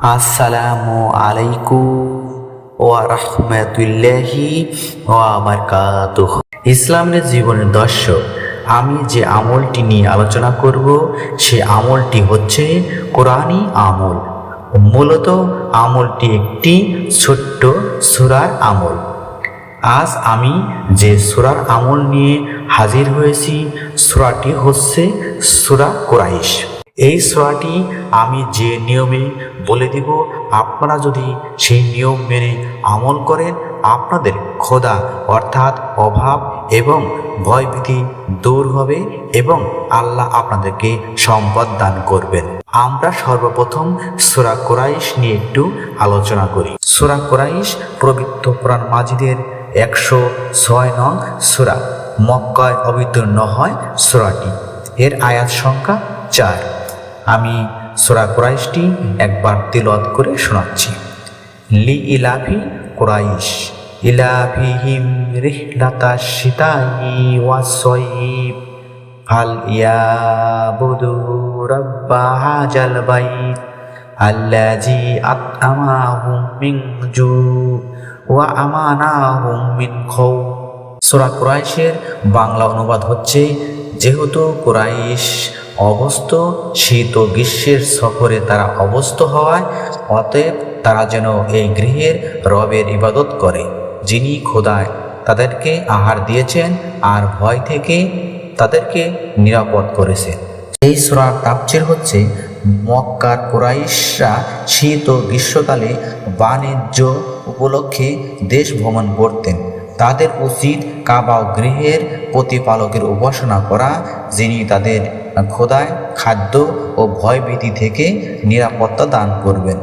আসসালামু আলাইকুম ওয়া রাহমাতুল্লাহি ওয়া বারাকাতুহু। ইসলামের জীবনের দর্শক, আমি যে আমলটি নিয়ে আলোচনা করব, সে আমলটি হচ্ছে কোরআনী আমল। মূলত আমলটি একটি ছোট্ট সুরার আমল। আজ আমি যে সুরার আমল নিয়ে হাজির হয়েছি, সুরাটি হচ্ছে সুরা কোরাইশ। এই সুরাটি আমি যে নিয়মে বলে দিব, আপনারা যদি সেই নিয়ম মেনে আমল করেন, আপনাদের খোদা অর্থাৎ অভাব এবং ভয়ভীতি দূর হবে এবং আল্লাহ আপনাদেরকে সম্পদ দান করবেন। আমরা সর্বপ্রথম সুরা কোরাইশ নিয়ে একটু আলোচনা করি। সুরা কোরাইশ প্রবৃত্ত কোরআন মাজিদের একশো ছয় নং সুরা, মক্কায় অবতীর্ণ হয় সুরাটি। এর আয়াত সংখ্যা চার। আমি সোরা কোরাইশটি একবার তিলত করে শোনাচ্ছি। লি ইলাফি কোরাইশ। ইলাফিহিম রিহলাতা সীতাই ওয়াসয়িব হাল ইয়াবুদু রাব্বা হাজাল বাইত। আল্লাজি আতআমাহুম মিন জু ওয়া আমানাহুম মিন খাউ সূরা কুরাইশের বাংলা অনুবাদ হচ্ছে, যেহেতু কুরাইশ অবস্থ, শীত ও গ্রীষ্মের সফরে তারা অবস্থ হওয়ায়, অতএব তারা যেন এই গৃহের রবের ইবাদত করে, যিনি খোদায় তাদেরকে আহার দিয়েছেন আর ভয় থেকে তাদেরকে নিরাপদ করেছেন। এই সুরার তাপচের হচ্ছে, মক্কার কোরাইশরা শীত ও গ্রীষ্মকালে বাণিজ্য উপলক্ষে দেশ ভ্রমণ করতেন। তাদের উচিত কাবা গৃহের প্রতিপালকের উপাসনা করা, যিনি তাদের খোদায় খাদ্য ও ভয়ভীতি থেকে নিরাপত্তা দান করবেন।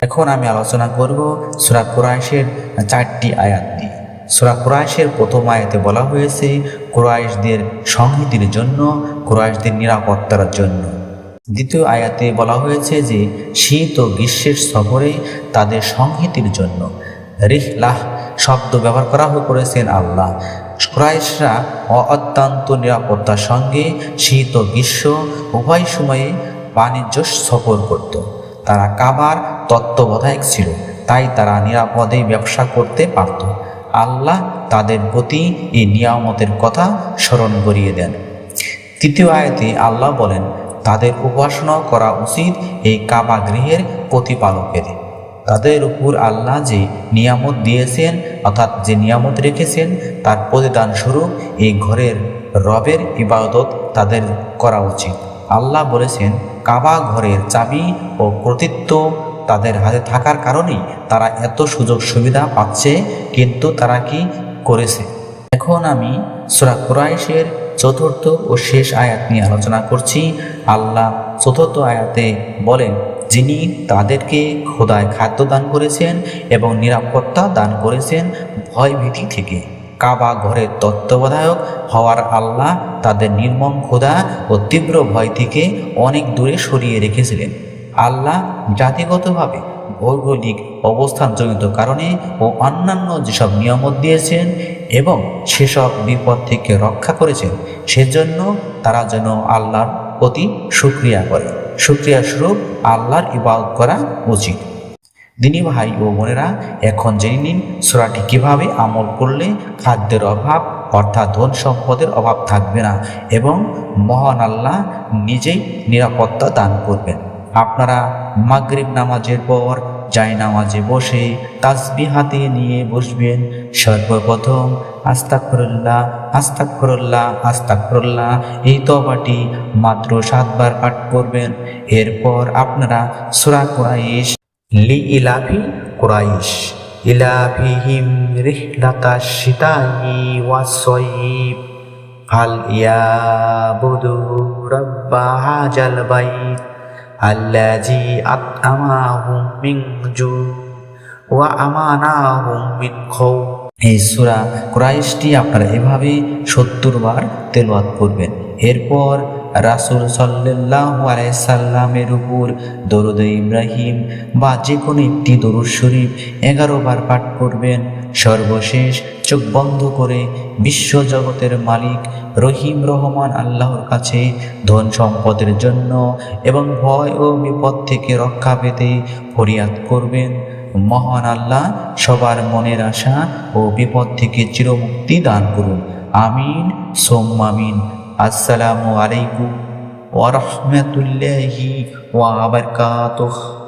এখন আমি আলোচনা করব সুরা কুরাইশের চারটি আয়াত নিয়ে। সুরা কুরাইশের প্রথম আয়াতে বলা হয়েছে, কুরাইশদের সংহতির জন্য, কুরাইশদের নিরাপত্তার জন্য। দ্বিতীয় আয়াতে বলা হয়েছে যে, শীত ও গ্রীষ্মের সফরে তাদের সংহতির জন্য। রিহলাহ শব্দ ব্যবহার করা করেছেন আল্লাহ। ক্রাইশরা অত্যন্ত নিরাপত্তার সঙ্গে শীত ও গ্রীষ্ম উভয় সময়ে বাণিজ্য সফর করত। তারা কাবার তত্ত্বাবধায়ক ছিল, তাই তারা নিরাপদে ব্যবসা করতে পারত। আল্লাহ তাদের প্রতি এই নিয়ামতের কথা স্মরণ করিয়ে দেন। তৃতীয় আয়তে আল্লাহ বলেন, তাদের উপাসনা করা উচিত এই কাবা গৃহের প্রতিপালকের। তাদের উপর আল্লাহ যে নিয়ামত দিয়েছেন, অর্থাৎ যে নিয়ামত রেখেছেন, তার প্রতিদান স্বরূপ এই ঘরের রবের ইবাদত তাদের করা উচিত। আল্লাহ বলেছেন, কাবা ঘরের চাবি ও কর্তৃত্ব তাদের হাতে থাকার কারণেই তারা এত সুযোগ সুবিধা পাচ্ছে, কিন্তু তারা কি করেছে? এখন আমি সুরা কুরাইশের চতুর্থ ও শেষ আয়াত নিয়ে আলোচনা করছি। আল্লাহ চতুর্থ আয়াতে বলেন যিনি তাদেরকে খোদায় খাদ্য দান করেছেন এবং নিরাপত্তা দান করেছেন ভয়ভীতি থেকে। কাবা ঘরের তত্ত্বাবধায়ক হওয়ার আল্লাহ তাদের নির্মম খোদা ও তীব্র ভয় থেকে অনেক দূরে সরিয়ে রেখেছিলেন। আল্লাহ জাতিগতভাবে ভৌগোলিক অবস্থানজনিত কারণে ও অন্যান্য যেসব নিয়ামত দিয়েছেন এবং সেসব বিপদ থেকে রক্ষা করেছেন, সেজন্য তারা যেন আল্লাহর প্রতি সুক্রিয়া করে। সুক্রিয়া স্বরূপ আল্লাহর ইবাদত করা উচিত। দিনী ভাই ও বোনেরা, এখন জেনে নিন সোরাটি কীভাবে আমল করলে খাদ্যের অভাব অর্থাৎ ধন সম্পদের অভাব থাকবে না এবং মহান আল্লাহ নিজেই নিরাপত্তা দান করবেন। আপনারা মাগরিব নামাজের পর যাই নামাজে বসে তাসবি হাতে নিয়ে বসবেন। সর্বপ্রথম আস্তাকফরুল্লাহ আস্তাকফরুল্লাহ আস্তাকফরুল্লাহ এই তবাটি মাত্র সাতবার পাঠ করবেন। এরপর আপনারা সুরা কুরাইশ, লি ইলাফি কুরাইশ। ইলাফিহিম রিহলাতা সীতাই ওয়াসয়িব হাল ইয়াবুদু রাব্বা হাজাল বাইত। আল্লাজি আতআমাহুম মিন জু ওয়া আমানাহুম মিন খাউ এই সূরা কুরাইশটি আপনারা এভাবে সত্তর বার তেলাওয়াত করবেন। এরপর রাসুল সাল্লাহ সাল্লামের উপর দরুদ ইব্রাহিম বা যে কোনো একটি দরুদ শরীফ এগারো বার পাঠ করবেন। সর্বশেষ চোখ বন্ধ করে বিশ্ব জগতের মালিক রহিম রহমান আল্লাহর কাছে ধন সম্পদের জন্য এবং ভয় ও বিপদ থেকে রক্ষা পেতে ফরিয়াদ করবেন। মহান আল্লাহ সবার মনের আশা ও বিপদ থেকে চিরমুক্তি দান করুন। আমিন সোম্মামিন আসসালামু আলাইকুম ওয়া রাহমাতুল্লাহি ওয়া বারাকাতুহু।